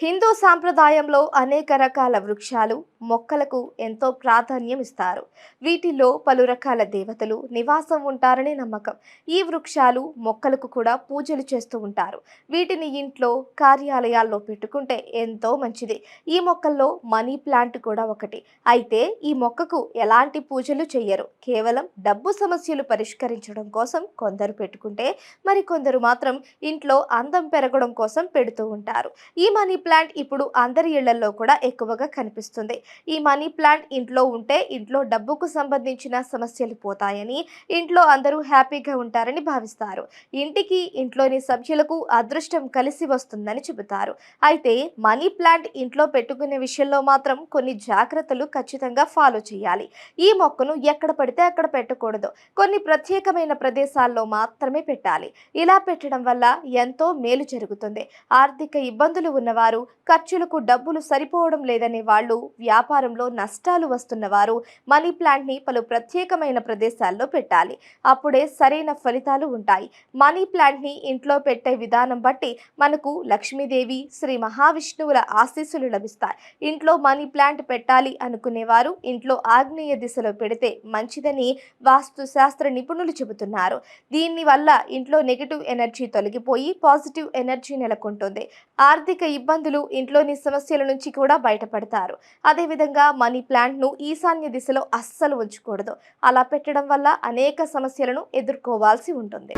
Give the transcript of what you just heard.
హిందూ సాంప్రదాయంలో అనేక రకాల వృక్షాలు మొక్కలకు ఎంతో ప్రాధాన్యం ఇస్తారు వీటిలో పలు రకాల దేవతలు నివాసం ఉంటారనే నమ్మకం. ఈ వృక్షాలు మొక్కలకు కూడా పూజలు చేస్తూ ఉంటారు. వీటిని ఇంట్లో కార్యాలయాల్లో పెట్టుకుంటే ఎంతో మంచిది. ఈ మొక్కల్లో మనీ ప్లాంట్ కూడా ఒకటి. అయితే ఈ మొక్కకు ఎలాంటి పూజలు చేయరు కేవలం డబ్బు సమస్యలు పరిష్కరించడం కోసం కొందరు పెట్టుకుంటే మరికొందరు మాత్రం ఇంట్లో అందం పెరగడం కోసం పెడుతూ ఉంటారు. ఈ మనీ ప్లాంట్ ఇప్పుడు అందరి ఇళ్ళలో కూడా ఎక్కువగా కనిపిస్తుంది. ఈ మనీ ప్లాంట్ ఇంట్లో ఉంటే ఇంట్లో డబ్బుకు సంబంధించిన సమస్యలు పోతాయని ఇంట్లో అందరూ హ్యాపీగా ఉంటారని భావిస్తారు. ఇంటికి ఇంట్లోని సభ్యులకు అదృష్టం కలిసి వస్తుందని చెబుతారు. అయితే మనీ ప్లాంట్ ఇంట్లో పెట్టుకునే విషయంలో మాత్రం కొన్ని జాగ్రత్తలు ఖచ్చితంగా ఫాలో చేయాలి. ఈ మొక్కను ఎక్కడ పడితే అక్కడ పెట్టకూడదు. కొన్ని ప్రత్యేకమైన ప్రదేశాల్లో మాత్రమే పెట్టాలి. ఇలా పెట్టడం వల్ల ఎంతో మేలు జరుగుతుంది. ఆర్థిక ఇబ్బందులు ఉన్నవారు ఖర్చులకు డబ్బులు సరిపోవడం లేదనే వాళ్ళు వ్యాపారంలో నష్టాలు వస్తున్న వారు మనీ ప్లాంట్ని పలు ప్రత్యేకమైన ప్రదేశాల్లో పెట్టాలి. అప్పుడే సరైన ఫలితాలు ఉంటాయి. మనీ ప్లాంట్ని ఇంట్లో పెట్టే విధానం బట్టి మనకు లక్ష్మీదేవి శ్రీ మహావిష్ణువుల ఆశీస్సులు లభిస్తాయి. ఇంట్లో మనీ ప్లాంట్ పెట్టాలి అనుకునేవారు ఇంట్లో ఆగ్నేయ దిశలో పెడితే మంచిదని వాస్తు శాస్త్ర నిపుణులు చెబుతున్నారు. దీనివల్ల ఇంట్లో నెగిటివ్ ఎనర్జీ తొలగిపోయి పాజిటివ్ ఎనర్జీ నెలకొంటుంది. ఆర్థిక ఇబ్బందులు ఇంట్లోని సమస్యల నుంచి కూడా బయటపడతారు. అదేవిధంగా మనీ ప్లాంట్ను ఈశాన్య దిశలో అస్సలు ఉంచకూడదు. అలా పెట్టడం వల్ల అనేక సమస్యలను ఎదుర్కోవాల్సి ఉంటుంది.